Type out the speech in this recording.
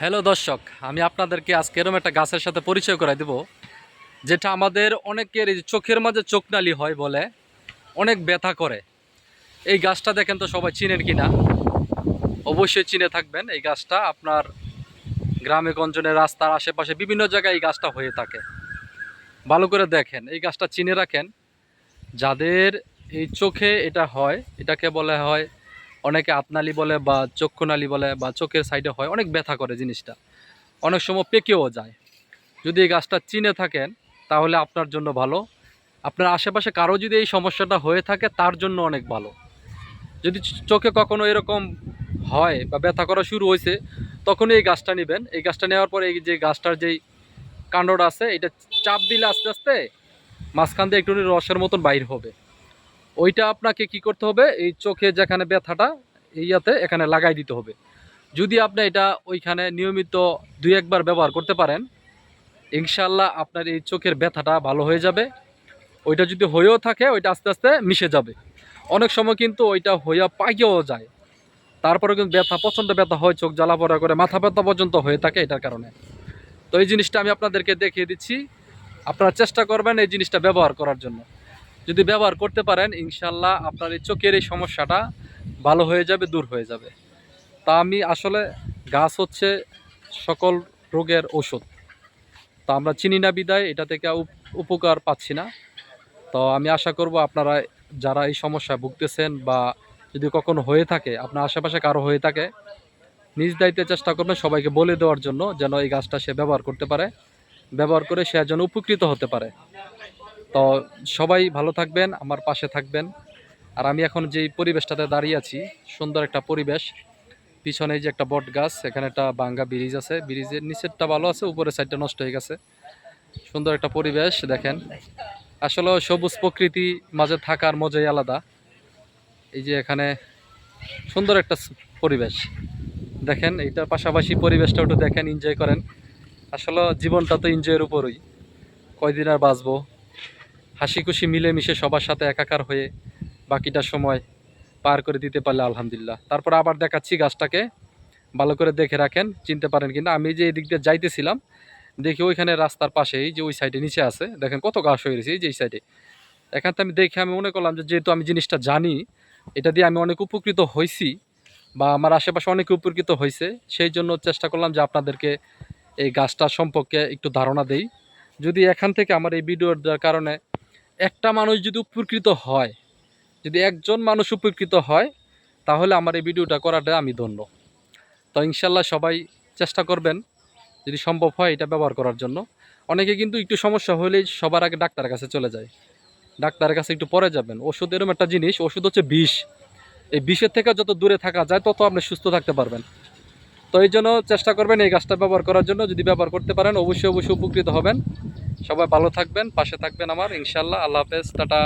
Hello দর্শক, আমি আপনাদেরকে আজকে এরকম একটা গাছের সাথে পরিচয় করে দেব, যেটা আমাদের অনেকের চোখের মাঝে চোখনালি হয় বলে, অনেক ব্যথা করে। এই গাছটা দেখেন তো সবাই চিনেন কি না অবশ্যই চিনে থাকবেন, এই গাছটা আপনার গ্রামে গঞ্জনে, রাস্তার আশেপাশে বিভিন্ন জায়গায় এই গাছটা হয়ে থাকে। ভালো করে দেখেন, এই গাছটা চিনে রাখেন। যাদের এই চোখে এটা হয়, এটাকে বলা হয় অনেকে আতনালি বলে বা চক্ষুনালি বলে বা চোখের সাইডে হয়, অনেক ব্যথা করে জিনিসটা। অনেক সময় পেকেও যায়। যদি এই গাছটা চিনে থাকেন, তাহলে আপনার জন্য ভালো। আপনার আশেপাশে কারও যদি এই সমস্যাটা হয়ে থাকে, তার জন্য অনেক ভালো। যদি চোখে কখনো এরকম হয় বা ব্যথা করা শুরু হয়েছে তখনই এই গাছটা নেবেন। এই গাছটা নেওয়ার পরে এই যে গাছটার যেই কাণ্ডটা আছে, এটা চাপ দিলে আস্তে আস্তে মাঝখান দিয়ে একটু রসের মতন বাইর হবে। ওইটা আপনাকে কি করতে হবে? এই চোখে যেখানে ব্যথাটা ইয়াতে এখানে লাগাই দিতে হবে। যদি আপনি এটা ওইখানে নিয়মিত দুই একবার ব্যবহার করতে পারেন ইনশাল্লাহ আপনার এই চোখের ব্যথাটা ভালো হয়ে যাবে। ওইটা যদি হয়েও থাকে, ওইটা আস্তে আস্তে মিশে যাবে। অনেক সময় কিন্তু ওইটা হইয়া পাইয়েও যায়। তারপরে কিন্তু ব্যথা, প্রচণ্ড ব্যথা হয়, চোখ জ্বালা পড়া করে, মাথা ব্যথা পর্যন্ত হয়ে থাকে এটার কারণে। তো এই জিনিসটা আমি আপনাদেরকে দেখিয়ে দিচ্ছি। আপনারা চেষ্টা করবেন এই জিনিসটা ব্যবহার করার জন্য। যদি ব্যবহার করতে পারেন ইনশাল্লাহ আপনার এই চোখের এই সমস্যাটা ভালো হয়ে যাবে, দূর হয়ে যাবে। তা আমি আসলে গাছ হচ্ছে সকল রোগের ওষুধ তো আমরা চিনি না বিদায়, এটা থেকে উপ- উপকার পাচ্ছি না। তো আমি আশা করব আপনারা যারা এই সমস্যায় ভুগতেছেন বা যদি কখনো হয়ে থাকে, আপনার আশেপাশে কারও হয়ে থাকে, নিজ দায়িত্বে চেষ্টা করবেন সবাইকে বলে দেওয়ার জন্য যেন এই গাছটা সে ব্যবহার করতে পারে। ব্যবহার করে সে যেন উপকৃত হতে পারে। তো সবাই ভালো থাকবেন, আমার পাশে থাকবেন। আর আমি এখন যেই পরিবেশটাতে দাঁড়িয়ে আছি, সুন্দর একটা পরিবেশ। পিছনে যে একটা বট গাছ, এখানে একটা বাঙ্গা ব্রিজ আছে। ব্রিজের নিচেরটা ভালো আছে, উপরের সাইডটা নষ্ট হয়ে গেছে। সুন্দর একটা পরিবেশ, দেখেন। আসলে সবুজ প্রকৃতি মাঝে থাকার মজাই আলাদা। এই যে এখানে সুন্দর একটা পরিবেশ। দেখেন, এইটার পাশাপাশি পরিবেশটা একটু দেখেন এনজয় করেন। আসলে জীবনটা তো এনজয়ের উপরই। কয়দিন আর বাঁচবো? হাসি খুশি মিলেমিশে সবার সাথে একাকার হয়ে বাকিটা সময় পার করে দিতে পারলে আলহামদুলিল্লাহ। তারপর আবার দেখাচ্ছি গাছটাকে। ভালো করে দেখে রাখেন, চিনতে পারেন কিনা। আমি যে এই দিক দিয়ে যাইতেছিলাম, দেখি ওইখানে রাস্তার পাশেই যে ওই সাইডে নিচে আছে, দেখেন কত গাছ হয়ে গেছে এই যে এই সাইডে এখান থেকে আমি দেখে আমি মনে করলাম যে, যেহেতু আমি জিনিসটা জানি, এটা দিয়ে আমি অনেক উপকৃত হয়েছি বা আমার আশেপাশে অনেক উপকৃত হয়েছে সেই জন্য চেষ্টা করলাম যে আপনাদেরকে এই গাছটা সম্পর্কে একটু ধারণা দেই। যদি এখান থেকে আমার এই ভিডিওর কারণে একটা মানুষ যদি উপকৃত হয়, যদি একজন মানুষ উপকৃত হয়, তাহলে আমার এই ভিডিওটা করাটা আমি ধন্য। তো ইনশাল্লাহ সবাই চেষ্টা করবেন, যদি সম্ভব হয় এটা ব্যবহার করার জন্য। অনেকে কিন্তু একটু সমস্যা হলেই সবার আগে ডাক্তারের কাছে চলে যায়। ডাক্তারের কাছে একটু পরে যাবেন। ওষুধ এরকম একটা জিনিস, ওষুধ হচ্ছে বিষ। এই বিষের থেকে যত দূরে থাকা যায়, তত আপনি সুস্থ থাকতে পারবেন। তো এই জন্য চেষ্টা করবেন এই গাছটা ব্যবহার করার জন্য। যদি ব্যবহার করতে পারেন, অবশ্যই অবশ্যই উপকৃত হবেন। সবাই ভালো থাকবেন পাশে থাকবেন আমার ইনশাল্লাহ আল্লাহ হাফেজ টাটা।